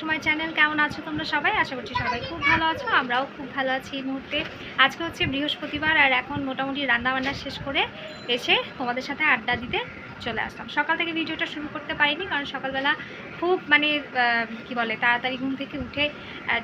To my channel কেমন আছো তোমরা সবাই? আশা করছি সবাই খুব ভালো আছো, আমরাও খুব ভালো আছি এই মুহূর্তে। আজকে হচ্ছে বৃহস্পতিবার আর এখন মোটামুটি রান্নাবান্না শেষ করে এসে তোমাদের সাথে আড্ডা দিতে চলে আসলাম। সকাল থেকে ভিডিওটা শুরু করতে পারিনি, কারণ সকালবেলা খুব মানে কি বলে, তাড়াতাড়ি ঘুম থেকে উঠে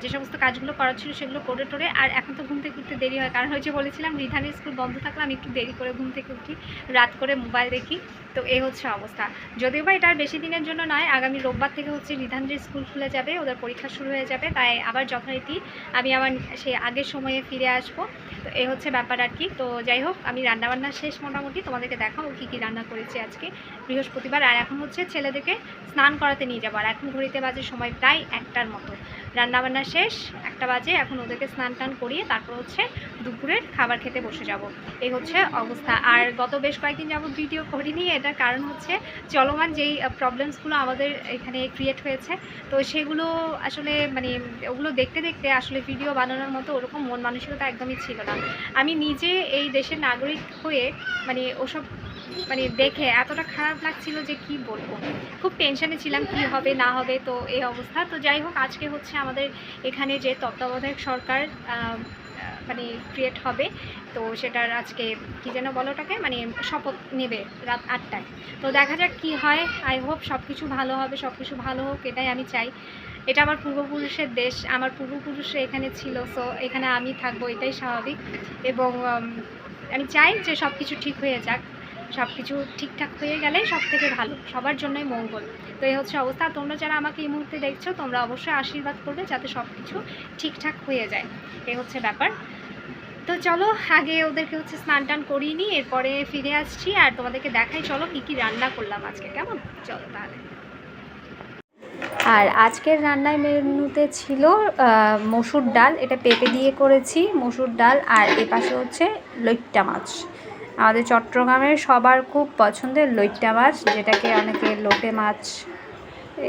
যে সমস্ত কাজগুলো করার ছিল সেগুলো করে টোরে, আর এখন তো ঘুম থেকে উঠতে দেরি হয়। কারণ হচ্ছে বলেছিলাম, রিধানের স্কুল বন্ধ থাকলে আমি একটু দেরি করে ঘুম থেকে উঠি, রাত করে মোবাইল দেখি। তো এই হচ্ছে অবস্থা। যদিও বা এটা আর বেশি দিনের জন্য নয়, আগামী রোববার থেকে হচ্ছে রিধানদের স্কুল খুলে যাবে, ওদের পরীক্ষা শুরু হয়ে যাবে, তাই আবার যথারীতি আমি আমার সেই আগের সময়ে ফিরে আসব। তো এই হচ্ছে ব্যাপার আর কি। তো যাই হোক, আমি রান্নাবান্না শেষ মোটামুটি, তোমাদেরকে দেখাবো কী কী রান্না করেছি আজকে। বৃহস্পতিবার, আর এখন হচ্ছে ছেলেদেরকে স্নান করাতে নিয়ে যাব, আর এখন ঘড়িতে বাজে সময় প্রায় একটার মতো। রান্নাবান্না শেষ, একটা বাজে, এখন ওদেরকে স্নান টান করিয়ে তারপর হচ্ছে দুপুরের খাবার খেতে বসে যাব। এই হচ্ছে অবস্থা। আর গত বেশ কয়েকদিন যাবত ভিডিও করিনি, এটার কারণ হচ্ছে চলমান যেই প্রবলেমসগুলো আমাদের এখানে ক্রিয়েট হয়েছে, তো সেগুলো আসলে মানে ওগুলো দেখতে দেখতে আসলে ভিডিও বানানোর মতো ওরকম মন মানসিকতা একদমই ছিল না। আমি নিজে এই দেশের নাগরিক হয়ে মানে ওসব মানে দেখে এতটা খারাপ লাগছিল যে কি বলব? খুব টেনশানে ছিলাম কি হবে, না হবে, তো এই অবস্থা। তো যাই হোক, আজকে হচ্ছে আমাদের এখানে যে তত্ত্বাবধায়ক সরকার মানে ক্রিয়েট হবে, তো সেটার আজকে কি যেন বলো ওটাকে? মানে শপথ নেবে রাত আটটায়। তো দেখা যাক কি হয়। আই হোপ সব কিছু ভালো হবে সব কিছু ভালো হোক, এটাই আমি চাই। এটা আমার পূর্বপুরুষের দেশ, আমার পূর্বপুরুষরা এখানে ছিল সো এখানে আমি থাকব, এটাই স্বাভাবিক। এবং আমি চাই যে সব কিছু ঠিক হয়ে যাক। সব কিছু ঠিকঠাক হয়ে গেলে সব থেকে ভালো, সবার জন্যই মঙ্গল। তো এই হচ্ছে অবস্থা। তোমরা যারা আমাকে এই মুহূর্তে দেখছ, তোমরা অবশ্যই আশীর্বাদ করবে যাতে সব কিছু ঠিকঠাক হয়ে যায়। এই হচ্ছে ব্যাপার। তো চলো, আগে ওদেরকে হচ্ছে স্নান টান করিয়ে নিই, এরপরে ফিরে আসছি আর তোমাদেরকে দেখাই, চলো কী কী রান্না করলাম আজকে, কেমন? চলো তাহলে। আর আজকের রান্নায় মেনুতে ছিল মসুর ডাল। এটা পেঁপে দিয়ে করেছি, মসুর ডাল আর এ পাশে হচ্ছে লইট্টা মাছ। আমাদের চট্টগ্রামের সবার খুব পছন্দের লইট্টা মাছ যেটাকে অনেকে লোটে মাছ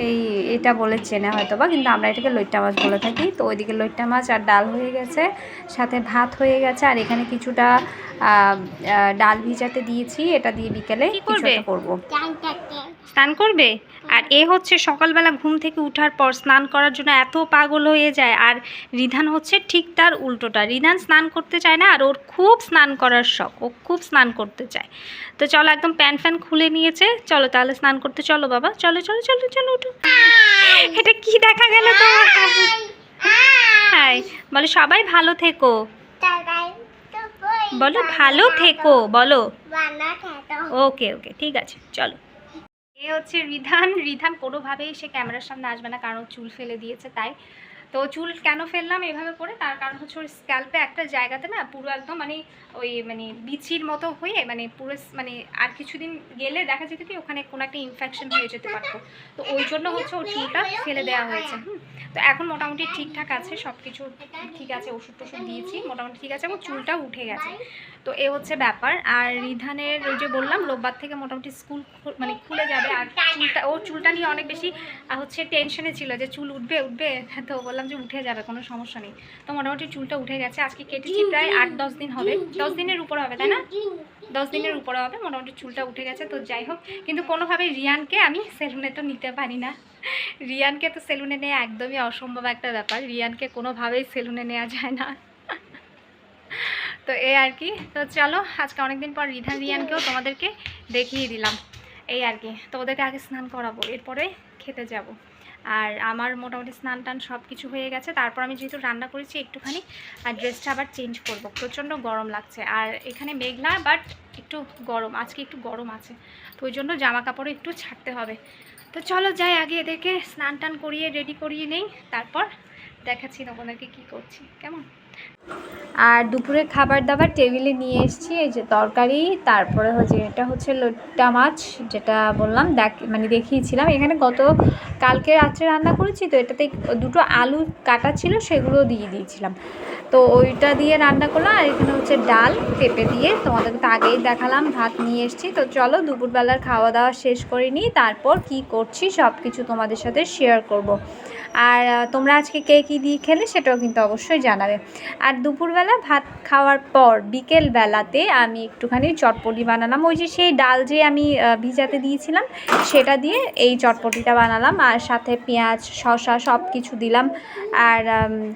এই এটা বলে চেনে হয়তো বা কিন্তু আমরা এটাকে লইট্টা মাছ বলে থাকি। তো ওইদিকে লইট্টা মাছ আর ডাল হয়ে গেছে সাথে ভাত হয়ে গেছে আর এখানে কিছুটা ডাল ভিজাতে দিয়েছি এটা দিয়ে বিকেলে কি কিছু একটা করব। স্নান করবে? আর এ হচ্ছে সকালবেলা ঘুম থেকে ওঠার পর স্নান করার জন্য এত পাগল হয়ে যায়। আর রিধান হচ্ছে ঠিক তার উল্টোটা। রিধান স্নান করতে চায় না আর ওর খুব স্নান করার শখ। ও খুব স্নান করতে চায়। তো চলো একদম প্যান ফ্যান খুলে নিয়েছে। চলো তাহলে স্নান করতে চলো বাবা। চলো চলো চলো চলো উঠো। এটা কি দেখা গেল তোমার হ্যাঁ বলো সবাই ভালো থেকো। বলো ভালো থেকো বলো। ওকে ওকে ঠিক আছে চলো। এ হচ্ছে রিধান। রিধান কোনোভাবেই সে ক্যামেরার সামনে আসবে না, কারণ চুল ফেলে দিয়েছে, তাই তো চুল কেন ফেললাম এভাবে করে? তার কারণ হচ্ছে ওর স্ক্যাল্পে একটা জায়গাতে না পুরো একদম মানে ওই মানে বিচির মতো হয়ে মানে পুরো মানে আর কিছুদিন গেলে দেখা যেত কি ওখানে কোনো একটা ইনফেকশন হয়ে যেতে পারতো। তো ওই জন্য হচ্ছে ওর চুলটা ফেলে দেওয়া হয়েছে, হুম। তো এখন মোটামুটি ঠিকঠাক আছে সব কিছু ঠিক আছে ওষুধ টষুধ দিয়েছি, মোটামুটি ঠিক আছে, এবং চুলটা উঠে গেছে। তো এ হচ্ছে ব্যাপার। আর রিধানের ওই যে বললাম, রোববার থেকে মোটামুটি স্কুল মানে খুলে যাবে। আর চুলটা ওর চুলটা নিয়ে অনেক বেশি হচ্ছে টেনশনে ছিল যে চুল উঠবে উঠবে। তো বললাম যে উঠে যাবে কোনো সমস্যা নেই। তো মোটামুটি চুলটা উঠে গেছে। আজকে কেটেছি প্রায় আট দশ দিন হবে। দশ দিনের উপরে হবে তাই না? দশ দিনের উপরে হবে মোটামুটি চুলটা উঠে গেছে। তো যাই হোক কিন্তু কোনোভাবে রিয়ানকে আমি সেলুনে তো নিতে পারি না। রিয়ানকে তো সেলুনে নেওয়া একদমই অসম্ভব একটা ব্যাপার। রিয়ানকে কোনোভাবেই সেলুনে নেওয়া যায় না। তো এই আর কি। তো চলো আজকে অনেকদিন পর রিধান রিয়ানকেও তোমাদেরকে দেখিয়ে দিলাম। এই আর কি তো ওদেরকে আগে স্নান করাবো এরপরে খেতে যাব। আর আমার মোটামুটি স্নান টান সব কিছু হয়ে গেছে। তারপর আমি যেহেতু রান্না করেছি একটুখানি, আর ড্রেসটা আবার চেঞ্জ করব। প্রচণ্ড গরম লাগছে। আর এখানে মেঘলা বাট একটু গরম। আজকে একটু গরম আছে। তো ওই জন্য জামা কাপড় একটু ছাড়তে হবে। তো চলো যাই আগে এদেরকে স্নান টান করিয়ে রেডি করিয়ে নেই। তারপর দেখাচ্ছি না তোমাদেরকে কী করছি। কেমন? আর দুপুরে খাবার দাবার টেবিলে নিয়ে এসেছি, এই যে তরকারি, তারপরে হচ্ছে এটা হচ্ছে লোট্টা মাছ, যেটা বললাম, দেখ মানে দেখিয়েছিলাম। এখানে গত, কালকে রাত্রে রান্না করেছি, তো এটাতে দুটো আলু কাটা ছিল, সেগুলো দিয়ে দিয়েছিলাম। তো ওইটা দিয়ে রান্না করলাম, আর এখানে হচ্ছে ডাল, পেঁপে দিয়ে তোমাদেরকে তো আগেই দেখালাম, ভাত নিয়ে এসেছি। তো চলো, দুপুরবেলার খাওয়া দাওয়া শেষ করে নিই, তারপর কি করছি সব কিছু তোমাদের সাথে শেয়ার করব। আর তোমরা আজকে কে কী দিয়ে খেলে, সেটাও কিন্তু অবশ্যই জানাবে। আর দুপুরবেলা ভাত খাওয়ার পর বিকেল বেলাতে আমি একটুখানি চটপটি বানালাম। ওই যে সেই ডাল যে আমি ভিজাতে দিয়েছিলাম, সেটা দিয়ে এই চটপটিটা বানালাম আর সাথে পেঁয়াজ, শসা সব কিছু দিলাম। আর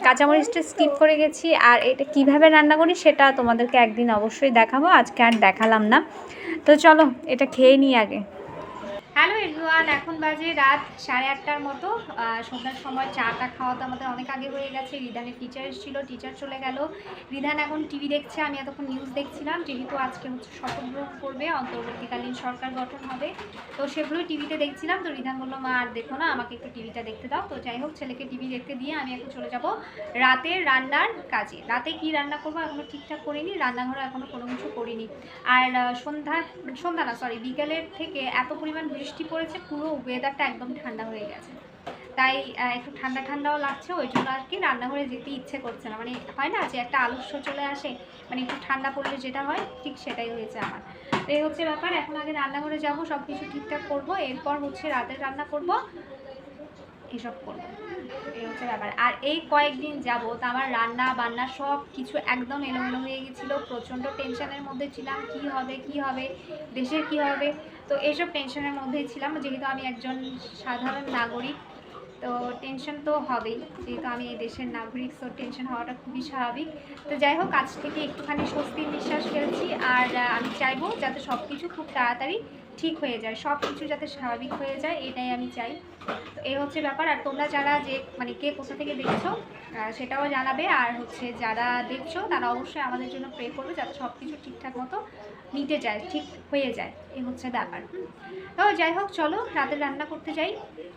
কাঁচামরিচটা স্কিপ করে গেছি। আর এটা কীভাবে রান্না করি সেটা তোমাদেরকে একদিন অবশ্যই দেখাবো। আজকে আর দেখালাম না। তো চলো, এটা খেয়ে নিই আগে। হ্যালো এভরিওয়ান এখন বাজে রাত সাড়ে আটটার মতো। সন্ধ্যার সময় চাটা খাওয়া তো আমাদের অনেক আগে হয়ে গেছে। রিধানের টিচার এসেছিল টিচার চলে গেল। রিধান এখন টিভি দেখছে আমি এতক্ষণ নিউজ দেখছিলাম। যেহেতু আজকে হচ্ছে শপথ গ্রহণ করবে অন্তর্বর্তীকালীন সরকার গঠন হবে। তো সেগুলোই টিভিতে দেখছিলাম। তো রিধান বলল মা আর দেখো না আমাকে একটু টিভিটা দেখতে দাও। তো যাই হোক ছেলেকে টিভি দেখতে দিয়ে আমি এখন চলে যাব রাতের রান্নার কাজে। রাতে কি রান্না করব এখনও ঠিকঠাক করিনি রান্নাঘরে এখনও কোনো কিছু করিনি। আর আহ, সন্ধ্যার সন্ধ্যা না সরি বিকেলের থেকে এত পরিমাণ পড়েছে, পুরো ওয়েদারটা একদম ঠান্ডা হয়ে গেছে। তাই একটু ঠান্ডা ঠান্ডাও লাগছে, ওই জন্য আর কি রান্নাঘরে যেতে ইচ্ছে করছে না। মানে হয় না যে একটা আলস্য চলে আসে মানে একটু ঠান্ডা পড়লে যেটা হয়, ঠিক সেটাই হয়েছে আমার। তো এই হচ্ছে ব্যাপার, এখন আগে রান্নাঘরে যাব সব কিছু ঠিকঠাক করব, এরপর হচ্ছে রাতের রান্না করব, এসব করব। এই হচ্ছে ব্যাপার। আর এই কয়েকদিন যাবত আমার রান্না বান্না সব কিছু একদম এলোমেলো হয়ে গেছিল, প্রচণ্ড টেনশনের মধ্যে ছিলাম, কি হবে কি হবে, দেশের কি হবে তো এইসব টেনশনের মধ্যেই ছিলাম। যেহেতু আমি একজন সাধারণ নাগরিক, তো টেনশন তো হবেই। যেহেতু আমি এই দেশের নাগরিক, তো টেনশন হওয়াটা খুবই স্বাভাবিক। তো যাই হোক, আজ থেকে একটুখানি স্বস্তির নিঃশ্বাস ফেলছি। আর আমি চাইব যাতে সব কিছু খুব তাড়াতাড়ি ঠিক হয়ে যায়, সব কিছু যাতে স্বাভাবিক হয়ে যায়, এটাই আমি চাই। তো এই হচ্ছে ব্যাপার, আর তোমরা যারা যে মানে কে কোথা থেকে দেখছ সেটাও জানাবে, আর হচ্ছে যারা দেখছ, তারা অবশ্যই আমাদের জন্য প্রে করবে যাতে সব কিছু ঠিকঠাক মতো মিটে যায়, ঠিক হয়ে যায়, এই হচ্ছে ব্যাপার। তো যাই হোক, চলো রাতে রান্না করতে যাই।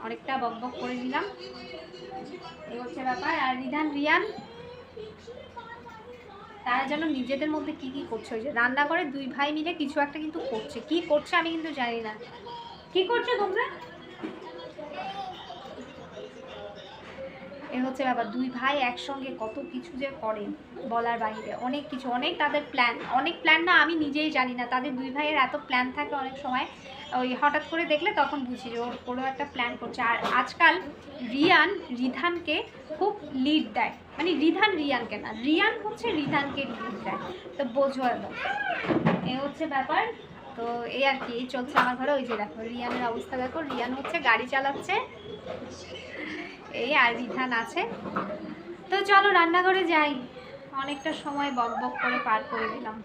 অনেকটা বক বক করে নিলাম। এই হচ্ছে ব্যাপার, আর রিধান, রিয়ান? তারা যেন নিজেদের মধ্যে কি কি করছে, ওই যে রান্না করে দুই ভাই মিলে কিছু একটা কিন্তু করছে। কি করছে আমি কিন্তু জানি না। কি করছ তোমরা? এ হচ্ছে ব্যাপার, দুই ভাই একসঙ্গে কত কিছু যে করে বলার বাইরে অনেক কিছু, অনেক তাদের প্ল্যান অনেক প্ল্যান না আমি নিজেই জানি না। তাদের দুই ভাইয়ের এত প্ল্যান থাকে অনেক সময়, ওই হঠাৎ করে দেখলে তখন বুঝি যে ওর কোনো একটা প্ল্যান করছে। আর আজকাল রিয়ান রিধানকে খুব লিড দেয়। মানে রিধান রিয়ানকে না, রিয়ান হচ্ছে রিধানকে লিড দেয়। তো বোঝো একদম এ হচ্ছে ব্যাপার, তো এই আর কি চলছে আমার ঘরে। ওই যে দেখো, রিয়ানের অবস্থা দেখো। রিয়ান হচ্ছে গাড়ি চালাচ্ছে এই আর বিধান আছে। তো চলো রান্নাঘরে যাই। অনেকটা সময় বক বক করে পার করে দিলাম।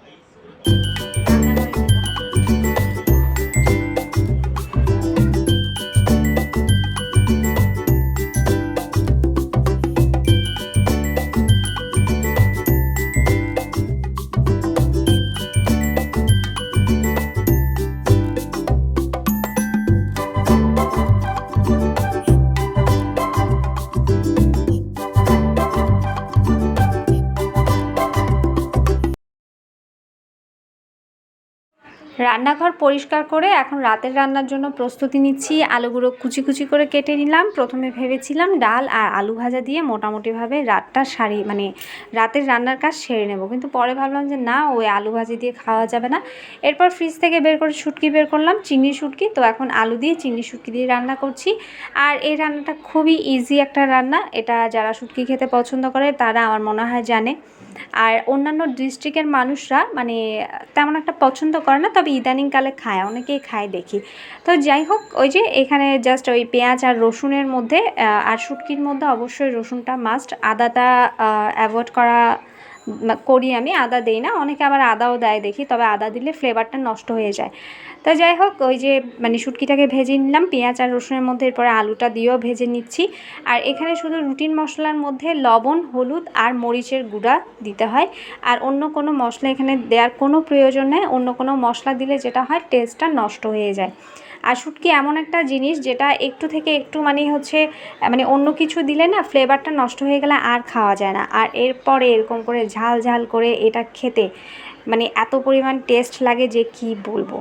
রান্নাঘর পরিষ্কার করে এখন রাতের রান্নার জন্য প্রস্তুতি নিচ্ছি। আলুগুলো কুচি কুচি করে কেটে নিলাম। প্রথমে ভেবেছিলাম ডাল আর আলু ভাজা দিয়ে মোটামুটিভাবে রাতটা সারি মানে রাতের রান্নার কাজ সেরে নেব। কিন্তু পরে ভাবলাম যে না, ওই আলু ভাজি দিয়ে খাওয়া যাবে না। এরপর ফ্রিজ থেকে বের করে শুটকি বের করলাম, চিংড়ি শুটকি। তো এখন আলু দিয়ে চিংড়ি শুটকি দিয়ে রান্না করছি। আর এই রান্নাটা খুবই ইজি একটা রান্না। এটা যারা শুটকি খেতে পছন্দ করে, তারা আমার মনে হয় জানে। আর অন্যান্য ডিস্ট্রিক্টের মানুষরা মানে তেমন একটা পছন্দ করে না, তবে ইদানিংকালে খায়, অনেকেই খায় দেখি। তো যাই হোক, ওই যে এখানে জাস্ট ওই পেঁয়াজ আর রসুনের মধ্যে আর শুটকির মধ্যে অবশ্যই রসুনটা মাস্ট আদাটা অ্যাভয়েড করা করি আমি, আদা দেই না। অনেকে আবার আদাও দেয় দেখি, তবে আদা দিলে ফ্লেভারটা নষ্ট হয়ে যায়। তো যাই হোক, ওই যে মানে শুটকিটাকে ভেজে নিলাম, পেঁয়াজ আর রসুনের মধ্যে এরপরে আলুটা দিয়েও ভেজে নিচ্ছি। আর এখানে শুধু রুটিন মশলার মধ্যে লবণ, হলুদ আর মরিচের গুঁড়া দিতে হয়। আর অন্য কোনো মশলা এখানে দেওয়ার কোনো প্রয়োজন নেই, অন্য কোনো মশলা দিলে যেটা হয় টেস্টটা নষ্ট হয়ে যায়। আর শুটকি এমন একটা জিনিস যেটা একটু থেকে একটু মানে হচ্ছে মানে অন্য কিছু দিলে না ফ্লেভারটা নষ্ট হয়ে গেলে আর খাওয়া যায় না। আর এরপরে এরকম করে ঝাল ঝাল করে এটা খেতে মানে এত পরিমাণ টেস্ট লাগে যে কি বলব?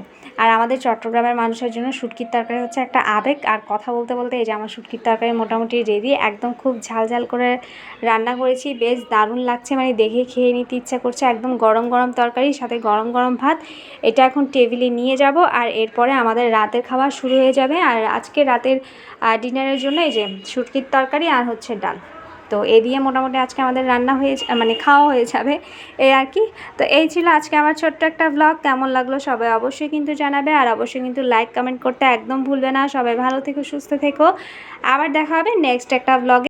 আর আমাদের চট্টগ্রামের মানুষের জন্য শুটকির তরকারি হচ্ছে একটা আবেগ, আর কথা বলতে বলতে এই যে আমার শুটকির তরকারি মোটামুটি রেডি একদম খুব ঝাল ঝাল করে রান্না করেছি, বেশ দারুণ লাগছে মানে দেখে খেয়ে নিতে ইচ্ছা করছে, একদম গরম গরম তরকারি, সাথে গরম গরম ভাত, এটা এখন টেবিলে নিয়ে যাব, আর এরপরে আমাদের রাতের খাবার শুরু হয়ে যাবে, আর আজকে রাতের ডিনারের জন্য এই যে শুটকির তরকারি আর হচ্ছে ডাল। তো এ দিয়ে মোটামুটি আজকে আমাদের রান্না হয়ে মানে খাওয়া হয়ে যাবে এই আর কি। তো এই ছিল আজকে আমার ছোট্ট একটা ব্লগ কেমন লাগল সবাই অবশ্যই কিন্তু জানাবে। আর অবশ্যই কিন্তু লাইক কমেন্ট করতে একদম ভুলবে না। সবাই ভালো থেকো, সুস্থ থেকো। আবার দেখা হবে নেক্সট একটা ব্লগে